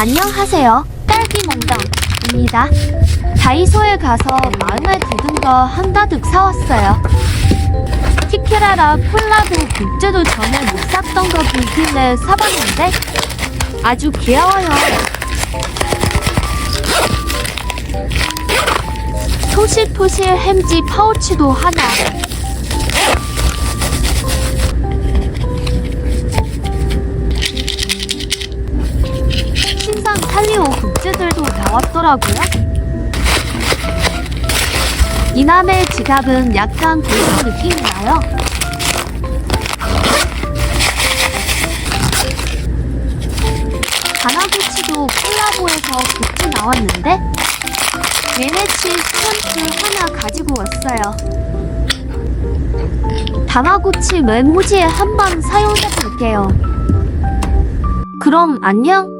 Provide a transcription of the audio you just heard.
안녕하세요. 딸기 몽당입니다. 다이소에 가서 마음에 드는 거 한가득 사왔어요. 티키라라 콜라보 굿즈도 전에 못 샀던 거 보길래 사봤는데 아주 귀여워요. 토실토실 햄지 파우치도 하나. 탈리오 굿즈들도 나왔더라고요. 이남의 지갑은 약간 골드 느낌이 나요. 다나구치도 콜라보해서 굿즈 나왔는데 얘네치 스탬프 하나 가지고 왔어요. 다마고치 메모지에 한번 사용해 볼게요. 그럼 안녕.